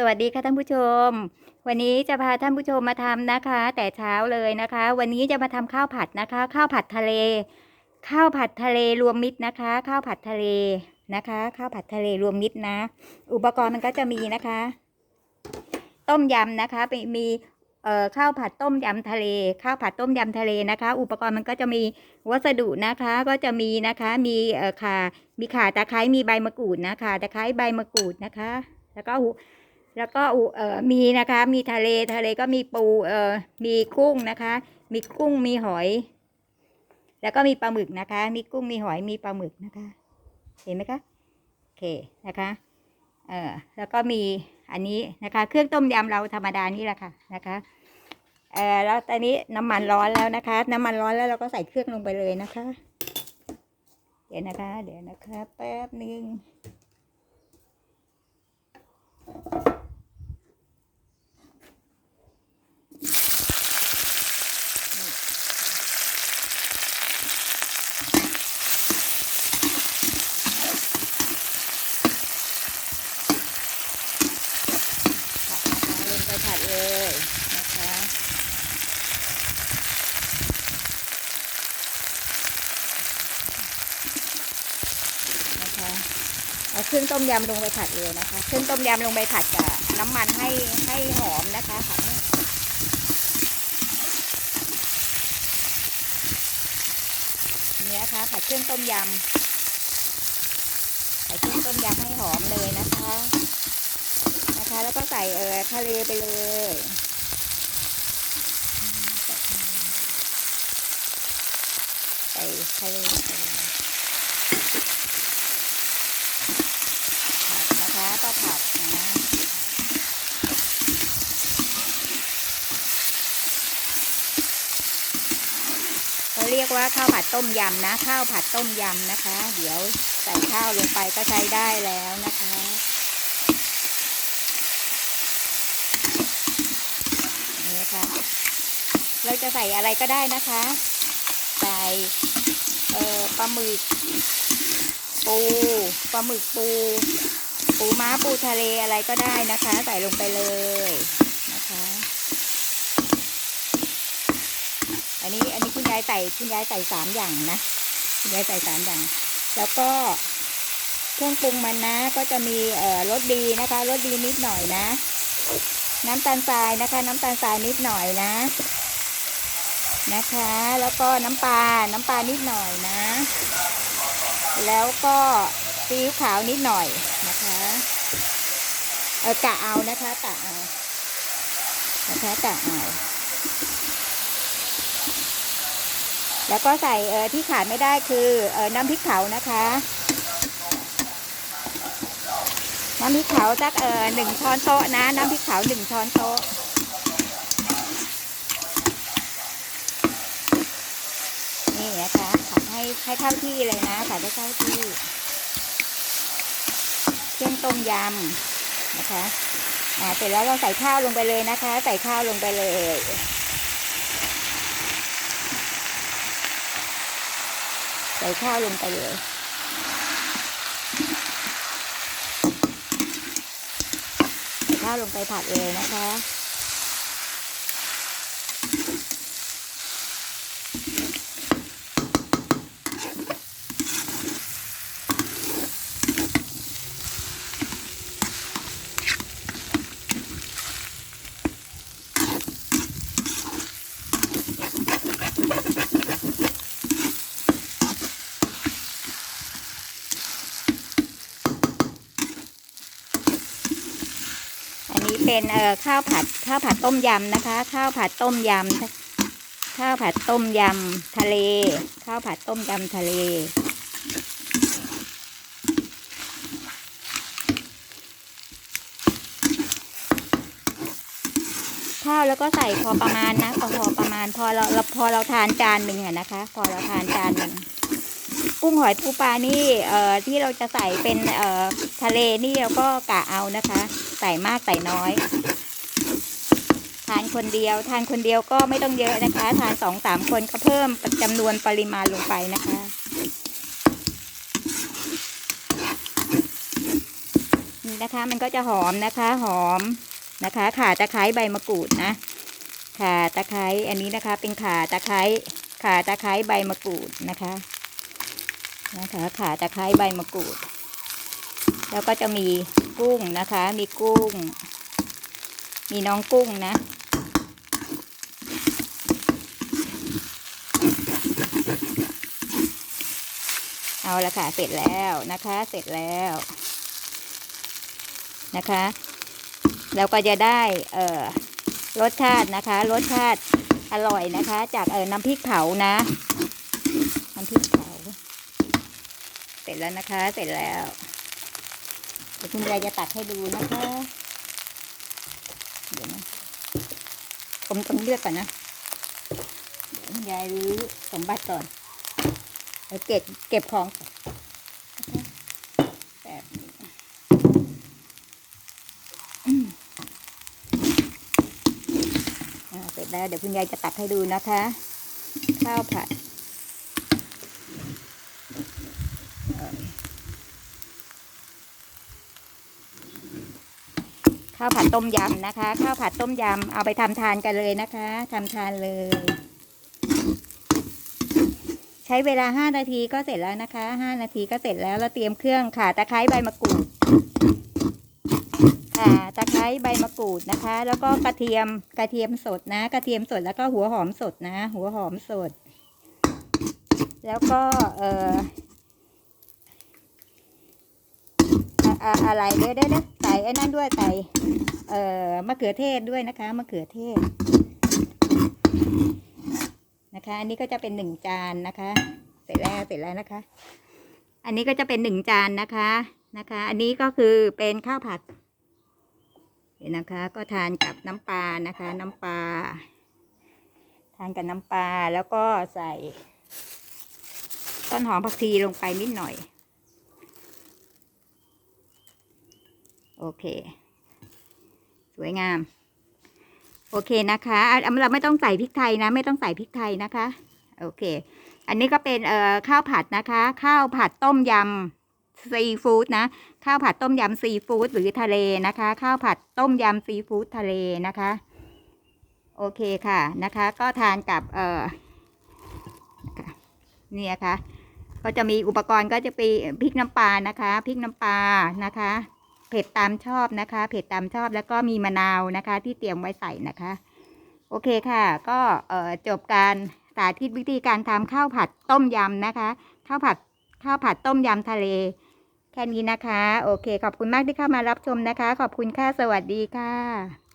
สวัสดีค่ะท่านผู้ชม วันนี้จะพาท่านผู้ชมมาทำนะคะ แต่เช้าเลยนะคะ วันนี้จะมาทำข้าวผัดนะคะ ข้าวผัดทะเล ข้าวผัดทะเลรวมมิตรนะคะ ข้าวผัดทะเลนะคะ ข้าวผัดทะเลรวมมิตรนะ อุปกรณ์มันก็จะมีนะคะ ต้มยำนะคะมีเอ่อข้าวผัดต้มยำทะเล ข้าวผัดต้มยำทะเลนะคะ อุปกรณ์มันก็จะมีวัสดุนะคะก็จะมีนะคะ มีเอ่อข่ามีข่าตะไคร้มีใบมะกรูดนะคะตะไคร้ใบมะกรูดนะคะ แล้วก็ แล้วก็เออมีนะคะมีทะเลทะเลก็มีปูเออมีกุ้งนะคะ มีกุ้งมีหอย แล้วก็มีปลาหมึกนะคะ มีกุ้งมีหอยมีปลาหมึกนะคะ เห็นไหมคะโอเคนะคะเออแล้วก็มีอันนี้นะคะ เครื่องต้มยำเราธรรมดานี่แหละค่ะนะคะเออแล้วตอนนี้น้ำมันร้อนแล้วนะคะ น้ำมันร้อนแล้วเราก็ใส่เครื่องลงไปเลยนะคะ เดี๋ยวนะคะ เดี๋ยวนะคะ แป๊บหนึ่ง ผัดนะคะลงไปผัดเลยนะคะนะคะเอาเค รื่องต้มยำลงไปผัดเลยนะคะ เครื่องต้มยำลงไปผัดกับน้ำมันให้ให้หอมนะคะผัดให้นี่นะคะผัดเครื่องต้มยำใส่เครื่องต้มยำให้หอมเลยนะคะนะคะ แล้วก็ใส่เออทะเลไปเลยใส่ทะเลไปเลยผัดนะคะก็ผัดนะเขาเรีย กว่าข้าวผัดต้มยำนะ ข้าวผัดต้มยำนะคะ เดี๋ยวใส่ข้าวลงไปก็ใช้ได้แล้วนะคะนี่ค่ะ เราจะใส่อะไรก็ได้นะคะ ใส่เอ่อปลาหมึกปูปลาหมึกปู ปูม้าปูทะเลอะไรก็ได้นะคะ ใส่ลงไปเลยนะคะ อันนี้อันนี้คุณยาย ใส่คุณยายใส่สามอย่างนะคุณยายใส่สามอย่าง แล้วก็เครื่องปรุงมันนะ ก็จะมีเอ่อรสดีนะคะรสดีนิดหน่อยนะ น้ำตาลทรายนะคะ น้ำตาลทรายนิดหน่อยนะ นะคะ แล้วก็น้ำปลาน้ำปลานิดหน่อยนะ แล้วก็ซีอิ๊วขาวนิดหน่อยนะคะเออกะเอานะคะกะเอานะคะกะเอา แล้วก็ใส่เออที่ขาดไม่ได้คือเออน้ำพริกเผานะคะ น้ำพริกเผาสักเออหนึ่งช้อนโต๊ะนะ น้ำพริกเผาหนึ่งช้อนโต๊ะนี่นะคะผัดให้ให้เข้าที่เลยนะผัดให้เข้าที่เครื่องต้มยำนะคะอ่าเสร็จแล้วเราใส่ข้าวลงไปเลยนะคะ ใส่ข้าวลงไปเลย ใส่ข้าวลงไปเลยใส่ข้าวลงไปผัดเลยนะคะ เป็นเอ่อข้าวผัดข้าวผัดต้มยำนะคะ ข้าวผัดต้มยำข้าวผัดต้มยำทะเล ข้าวผัดต้มยำทะเล ข้าวแล้วก็ใส่พอประมาณนะพอพอประมาณพอเราเราพอเราทานจานหนึ่งนะคะ พอเราทานจานหนึ่งกุ้งหอยปูปลานี่เอ่อที่เราจะใส่เป็นเอ่อทะเลนี่เราก็กะเอานะคะ ใส่มากใส่น้อย ทานคนเดียว ทานคนเดียวก็ไม่ต้องเยอะนะคะ ทานสองสามคนก็เพิ่มจำนวนปริมาณลงไปนะคะนี่นะคะมันก็จะหอมนะคะหอมนะคะข่าตะไคร้ใบมะกรูดนะข่าตะไคร้อันนี้นะคะเป็นข่าตะไคร้ข่าตะไคร้ใบมะกรูดนะคะนะคะข่าตะไคร้ใบมะกรูด แล้วก็จะมีกุ้งนะคะ มีกุ้ง มีน้องกุ้งนะ เอาละค่ะ เสร็จแล้วนะคะ เสร็จแล้วนะคะ แล้วก็จะได้เอ่อรสชาตินะคะ รสชาติอร่อยนะคะ จากเอ่อน้ำพริกเผานะ น้ำพริกเผา เสร็จแล้วนะคะ เสร็จแล้ว เดี๋ยวคุณยายจะตักให้ดูนะคะ เดี๋ยวนะผมต้องเลือกก่อนนะเดี๋ยวคุณยายรู้สมบัติก่อนเดี๋ยวเก็บเก็บของแบบนี้เสร็จแล้วเดี๋ยวคุณยายจะตักให้ดูนะคะ ข้าวผัดเอ่อ ข้าวผัดต้มยำนะคะ ข้าวผัดต้มยำเอาไปทำทานกันเลยนะคะทำทานเลย ใช้เวลาห้านาทีก็เสร็จแล้วนะคะห้านาทีก็เสร็จแล้วเราเตรียมเครื่องข่าตะไคร้ใบมะกรูดข่าตะไคร้ใบมะกรูดนะคะ แล้วก็กระเทียมกระเทียมสดนะ กระเทียมสดแล้วก็หัวหอมสดนะ หัวหอมสด แล้วก็เอ่ออะไรเดี๋ยวเดี๋ยวเดี๋ยวใส่ ไอ้นั่นด้วยใส่เอ่อมะเขือเทศด้วยนะคะมะเขือเทศนะคะ อันนี้ก็จะเป็นหนึ่งจานนะคะ เสร็จแล้วเสร็จแล้วนะคะ อันนี้ก็จะเป็นหนึ่งจานนะคะนะคะ อันนี้ก็คือเป็นข้าวผัดเห็นนะคะ ก็ทานกับน้ำปลานะคะ น้ำปลาทานกับน้ำปลาแล้วก็ใส่ต้นหอมผักชีลงไปนิดหน่อย โอเค สวยงาม โอเคนะคะเราไม่ต้องใส่พริกไทยนะ ไม่ต้องใส่พริกไทยนะคะ โอเค อันนี้ก็เป็นเอ่อข้าวผัดนะคะ ข้าวผัดต้มยำซีฟู้ดนะ ข้าวผัดต้มยำซีฟู้ดหรือทะเลนะคะ ข้าวผัดต้มยำซีฟู้ดทะเลนะคะ โอเคค่ะนะคะ ก็ทานกับเอ่อเนี่ยค่ะก็จะมีอุปกรณ์ก็จะเป็นพริกน้ำปลานะคะพริกน้ำปลานะคะ เผ็ดตามชอบนะคะ เผ็ดตามชอบแล้วก็มีมะนาวนะคะ ที่เตรียมไว้ใส่นะคะ โอเคค่ะ ก็เอ่อจบการสาธิตวิธีการทำข้าวผัดต้มยำนะคะข้าวผัดข้าวผัดต้มยำทะเล แค่นี้นะคะ โอเค ขอบคุณมากที่เข้ามารับชมนะคะ ขอบคุณค่ะ สวัสดีค่ะ